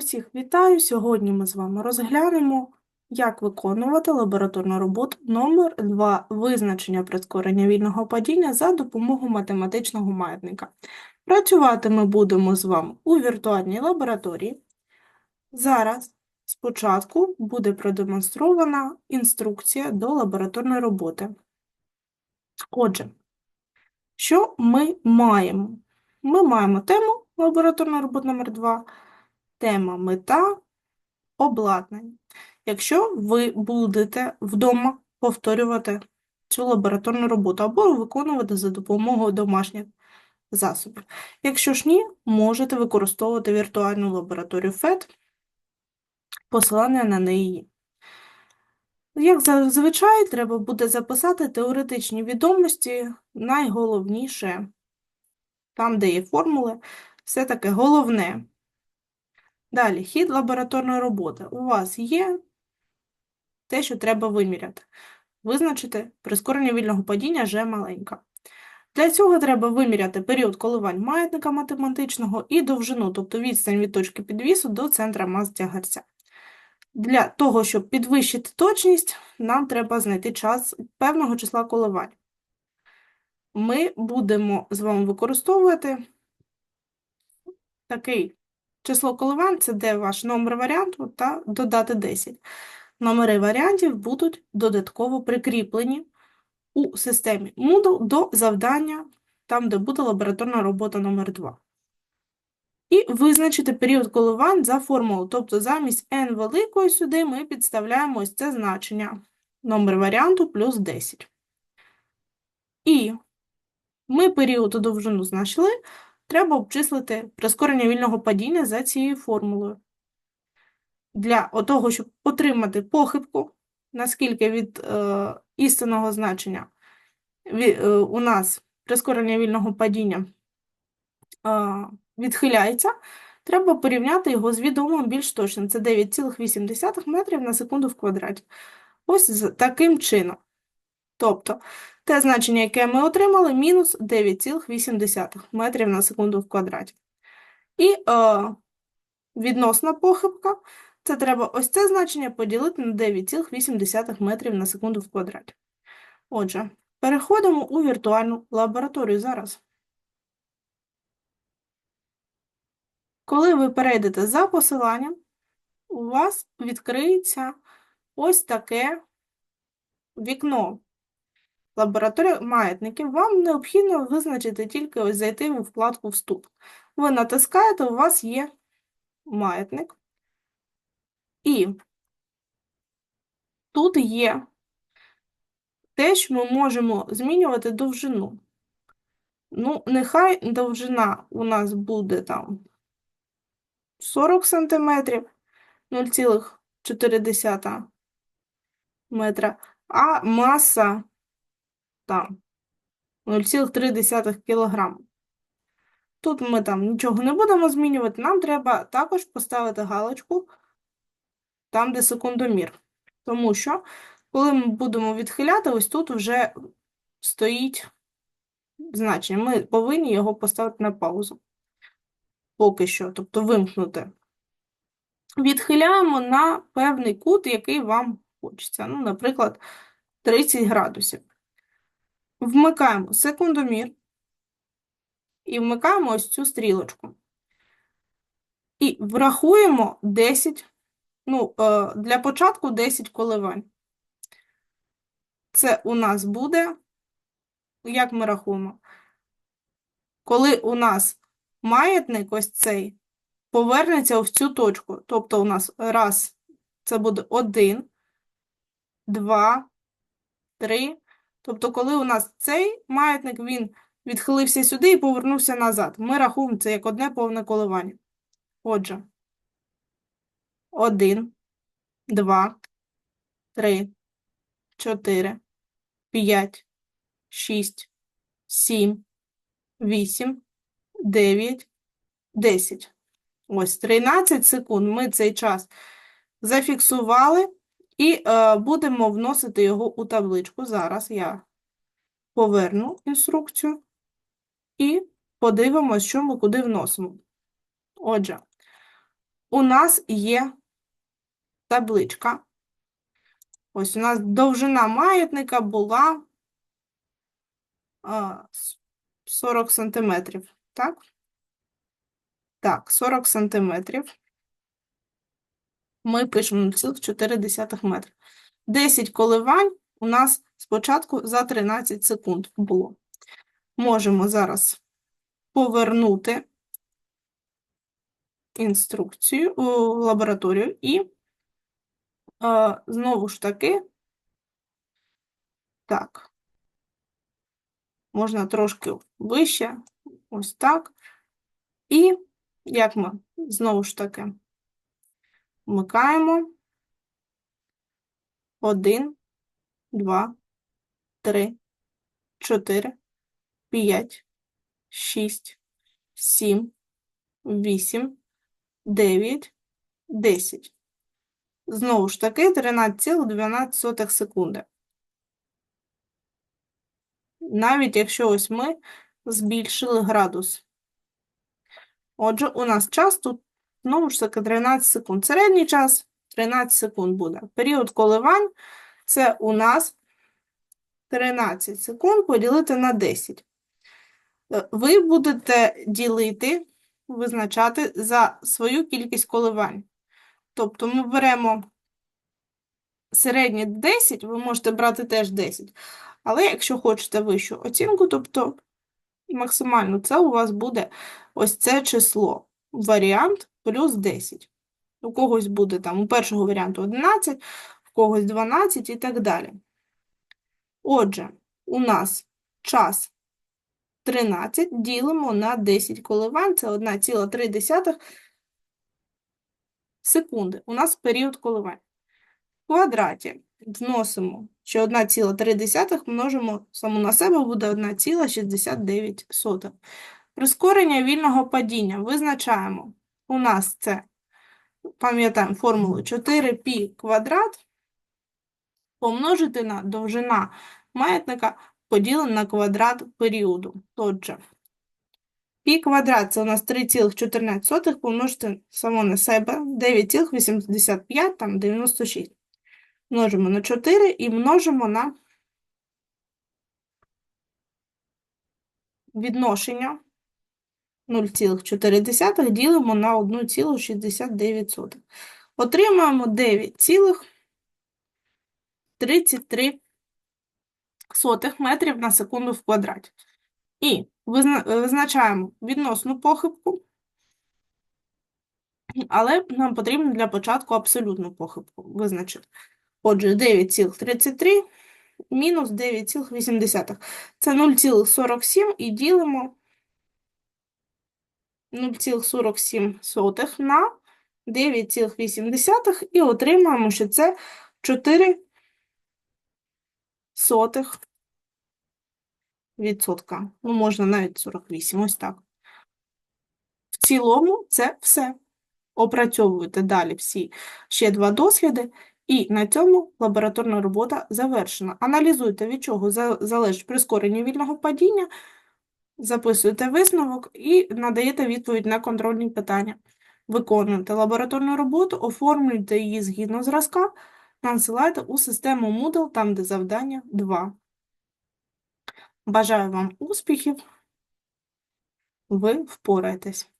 Усіх вітаю! Сьогодні ми з вами розглянемо, як виконувати лабораторну роботу номер 2 визначення прискорення вільного падіння за допомогою математичного маятника. Працювати ми будемо з вами у віртуальній лабораторії. Зараз спочатку буде продемонстрована інструкція до лабораторної роботи. Отже, що ми маємо? Ми маємо тему лабораторна робота номер 2 Тема мета обладнання. Якщо ви будете вдома повторювати цю лабораторну роботу або виконувати за допомогою домашніх засобів. Якщо ж ні, можете використовувати віртуальну лабораторію FED, посилання на неї. Як зазвичай, треба буде записати теоретичні відомості, найголовніше, там, де є формули, все таки головне. Далі, хід лабораторної роботи. У вас є те, що треба виміряти. Визначити прискорення вільного падіння G маленька. Для цього треба виміряти період коливань маятника математичного і довжину, тобто відстань від точки підвісу до центра мас тягарця. Для того, щоб підвищити точність, нам треба знайти час певного числа коливань. Ми будемо з вами використовувати такий Число коливань це де ваш номер варіанту та додати 10. Номери варіантів будуть додатково прикріплені у системі Moodle до завдання, там, де буде лабораторна робота номер 2. І визначити період коливань за формулою. Тобто замість n великої сюди ми підставляємо ось це значення номер варіанту плюс 10. І ми період у довжину знайшли, треба обчислити прискорення вільного падіння за цією формулою. Для того, щоб отримати похибку, наскільки від е, істинного значення від, е, у нас прискорення вільного падіння е, відхиляється, треба порівняти його з відомим більш точним. Це 9,8 метрів на секунду в квадраті. Ось таким чином. Тобто, те значення, яке ми отримали, мінус 9,8 метрів на секунду в квадраті. І е, відносна похибка, це треба ось це значення поділити на 9,8 метрів на секунду в квадраті. Отже, переходимо у віртуальну лабораторію зараз. Коли ви перейдете за посиланням, у вас відкриється ось таке вікно. Лабораторія маятників, вам необхідно визначити тільки ось зайти у вкладку Вступ. Ви натискаєте, у вас є маятник. І тут є те, що ми можемо змінювати довжину. Ну, нехай довжина у нас буде там 40 см, 0,4 метра, а маса там 0,3 кг. Тут ми там нічого не будемо змінювати, нам треба також поставити галочку там, де секундомір. Тому що, коли ми будемо відхиляти, ось тут вже стоїть значення. Ми повинні його поставити на паузу. Поки що, тобто вимкнути. Відхиляємо на певний кут, який вам хочеться. Ну, наприклад, 30 градусів. Вмикаємо секундомір і вмикаємо ось цю стрілочку. І врахуємо 10, ну, е, для початку 10 коливань. Це у нас буде, як ми рахуємо? Коли у нас маятник ось цей повернеться в цю точку. Тобто у нас раз, це буде 1, 2, 3, Тобто, коли у нас цей маятник, він відхилився сюди і повернувся назад. Ми рахуємо це як одне повне коливання. Отже, 1, 2, 3, 4, 5, 6, 7, 8, 9, 10. Ось 13 секунд ми цей час зафіксували. І е, будемо вносити його у табличку. Зараз я поверну інструкцію і подивимось, що ми куди вносимо. Отже, у нас є табличка. Ось у нас довжина маятника була а, 40 сантиметрів, так? Так, 40 сантиметрів. Ми пишемо 0,4 метра. 10 коливань у нас спочатку за 13 секунд було. Можемо зараз повернути інструкцію у лабораторію і е, знову ж таки, так, можна трошки вище, ось так. І як ми знову ж таки вмикаємо 1, 2, 3, 4, 5, 6, 7, 8, 9, 10. Знову ж таки 13,12 секунди. Навіть якщо ось ми збільшили градус. Отже, у нас час тут, знову ж таки, 13 секунд. Середній час 13 секунд буде. Період коливань – це у нас 13 секунд поділити на 10. Е, Ви будете ділити, визначати за свою кількість коливань. Тобто ми беремо середнє 10, ви можете брати теж 10. Але якщо хочете вищу оцінку, тобто максимально, це у вас буде ось це число. Варіант плюс 10. У когось буде там у першого варіанту 11, в когось 12 і так далі. Отже, у нас час 13 ділимо на 10 коливань, це 1,3 секунди. У нас період коливань. В квадраті вносимо, що 1,3 множимо саму на себе, буде 1,69. Прискорення вільного падіння визначаємо. У нас це, пам'ятаємо, формулу 4π квадрат помножити на довжина маятника поділено на квадрат періоду. Отже, пі квадрат це у нас 3,14 помножити само на себе 9,85, там 96. Множимо на 4 і множимо на відношення 0,4 ділимо на 1,69. Отримаємо 9,33 метрів на секунду в квадраті. І визначаємо відносну похибку, але нам потрібно для початку абсолютну похибку визначити. Отже, 9,33 мінус 9,8. Це 0,47 і ділимо 0,47 на 9,8 і отримаємо, що це 4 сотих відсотка. Ну, можна навіть 48, ось так. В цілому це все. Опрацьовуєте далі всі ще два досліди, і на цьому лабораторна робота завершена. Аналізуйте, від чого залежить прискорення вільного падіння, записуєте висновок і надаєте відповідь на контрольні питання. Виконуєте лабораторну роботу, оформлюйте її згідно зразка, надсилайте у систему Moodle, там, де завдання 2. Бажаю вам успіхів. Ви впораєтесь.